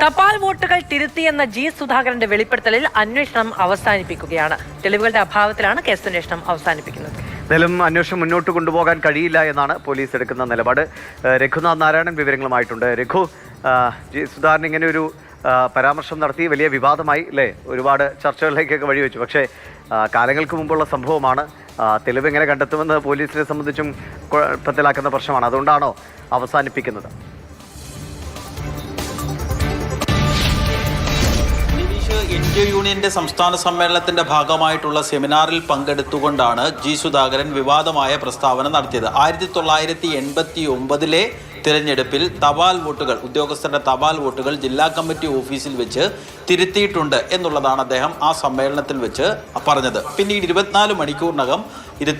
തപാൽ വോട്ടുകൾ തിരുത്തിയെന്ന ജി സുധാകരന്റെ വെളിപ്പെടുത്തലിൽ അന്വേഷണം അവസാനിപ്പിക്കുകയാണ്. തെളിവുകളുടെ അഭാവത്തിലാണ് കേസ് അന്വേഷണം അവസാനിപ്പിക്കുന്നത്. എന്നാലും അന്വേഷണം മുന്നോട്ട് കൊണ്ടുപോകാൻ കഴിയില്ല എന്നാണ് പോലീസ് എടുക്കുന്ന നിലപാട്. രഘുനാഥ് നാരായണൻ വിവരങ്ങളുമായിട്ടുണ്ട്. രഘു ജി സുധാകരൻ ഇങ്ങനെ ഒരു പരാമർശം നടത്തി വലിയ വിവാദമായി അല്ലേ ഒരുപാട് ചർച്ചകളിലേക്കൊക്കെ വഴിവെച്ചു. പക്ഷേ കാലങ്ങൾക്ക് മുമ്പുള്ള സംഭവമാണ്. തെളിവ് എങ്ങനെ കണ്ടെത്തുമെന്ന് പോലീസിനെ സംബന്ധിച്ചും കുഴപ്പത്തിലാക്കുന്ന പ്രശ്നമാണ്. അതുകൊണ്ടാണോ അവസാനിപ്പിക്കുന്നത്? ഇന്ത്യ യൂണിയന്റെ സംസ്ഥാന സമ്മേളനത്തിന്റെ ഭാഗമായിട്ടുള്ള സെമിനാറിൽ പങ്കെടുത്തുകൊണ്ടാണ് ജി സുധാകരൻ വിവാദമായ പ്രസ്താവന നടത്തിയത്. ആയിരത്തി തൊള്ളായിരത്തി എൺപത്തി ഒമ്പതിലെ തിരഞ്ഞെടുപ്പിൽ തപാൽ വോട്ടുകൾ ഉദ്യോഗസ്ഥരുടെ തപാൽ വോട്ടുകൾ ജില്ലാ കമ്മിറ്റി ഓഫീസിൽ വെച്ച് തിരുത്തിയിട്ടുണ്ട് എന്നുള്ളതാണ് അദ്ദേഹം ആ സമ്മേളനത്തിൽ വെച്ച് പറഞ്ഞത്. പിന്നീട് ഇരുപത്തിനാല് മണിക്കൂറിനകം ഇത്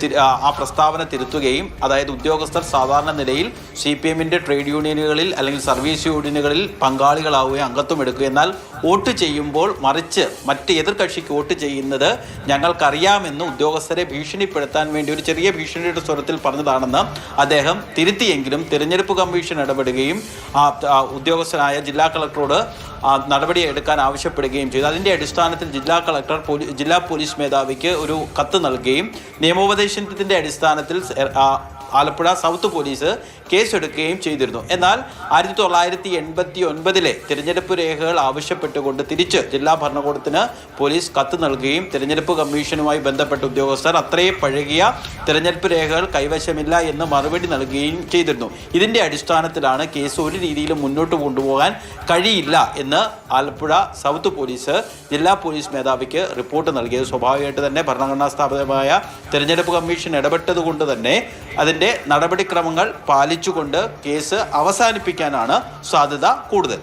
ആ പ്രസ്താവന തിരുത്തുകയും അതായത് ഉദ്യോഗസ്ഥർ സാധാരണ നിലയിൽ സി പി എമ്മിന്റെ ട്രേഡ് യൂണിയനുകളിൽ അല്ലെങ്കിൽ സർവീസ് യൂണിയനുകളിൽ പങ്കാളികളാവുകയും അംഗത്വം എടുക്കുക എന്നാൽ വോട്ട് ചെയ്യുമ്പോൾ മറിച്ച് മറ്റ് എതിർകക്ഷിക്ക് വോട്ട് ചെയ്യുന്നത് ഞങ്ങൾക്കറിയാമെന്ന് ഉദ്യോഗസ്ഥരെ ഭീഷണിപ്പെടുത്താൻ വേണ്ടി ഒരു ചെറിയ ഭീഷണിയുടെ സ്വരത്തിൽ പറഞ്ഞതാണെന്ന് അദ്ദേഹം തിരുത്തിയെങ്കിലും തിരഞ്ഞെടുപ്പ് കമ്മീഷൻ ഇടപെടുകയും ആ ഉദ്യോഗസ്ഥനായ ജില്ലാ കളക്ടറോട് നടപടി എടുക്കാൻ ആവശ്യപ്പെടുകയും ചെയ്തു. അതിന്റെ അടിസ്ഥാനത്തിൽ ജില്ലാ കളക്ടർ ജില്ലാ പോലീസ് മേധാവിക്ക് ഒരു കത്ത് നൽകുകയും നിയമോപദേശത്തിന്റെ അടിസ്ഥാനത്തിൽ ആലപ്പുഴ സൗത്ത് പോലീസ് കേസെടുക്കുകയും ചെയ്തിരുന്നു. എന്നാൽ ആയിരത്തി തൊള്ളായിരത്തി എൺപത്തി ഒൻപതിലെ തിരഞ്ഞെടുപ്പ് രേഖകൾ ആവശ്യപ്പെട്ടുകൊണ്ട് തിരിച്ച് ജില്ലാ ഭരണകൂടത്തിന് പോലീസ് കത്ത് നൽകുകയും തിരഞ്ഞെടുപ്പ് കമ്മീഷനുമായി ബന്ധപ്പെട്ട ഉദ്യോഗസ്ഥർ അത്രയും പഴകിയ തിരഞ്ഞെടുപ്പ് രേഖകൾ കൈവശമില്ല എന്ന് മറുപടി നൽകുകയും ചെയ്തിരുന്നു. ഇതിന്റെ അടിസ്ഥാനത്തിലാണ് കേസ് ഒരു രീതിയിലും മുന്നോട്ട് കൊണ്ടുപോകാൻ കഴിയില്ല എന്ന് ആലപ്പുഴ സൗത്ത് പോലീസ് ജില്ലാ പോലീസ് മേധാവിക്ക് റിപ്പോർട്ട് നൽകിയത്. സ്വാഭാവികമായിട്ട് തന്നെ ഭരണഘടനാ സ്ഥാപിതമായ തിരഞ്ഞെടുപ്പ് കമ്മീഷൻ ഇടപെട്ടതുകൊണ്ട് തന്നെ അതിന്റെ നടപടിക്രമങ്ങൾ പാലിച്ചുകൊണ്ട് കേസ് അവസാനിപ്പിക്കാനാണ് സാധ്യത കൂടുതൽ.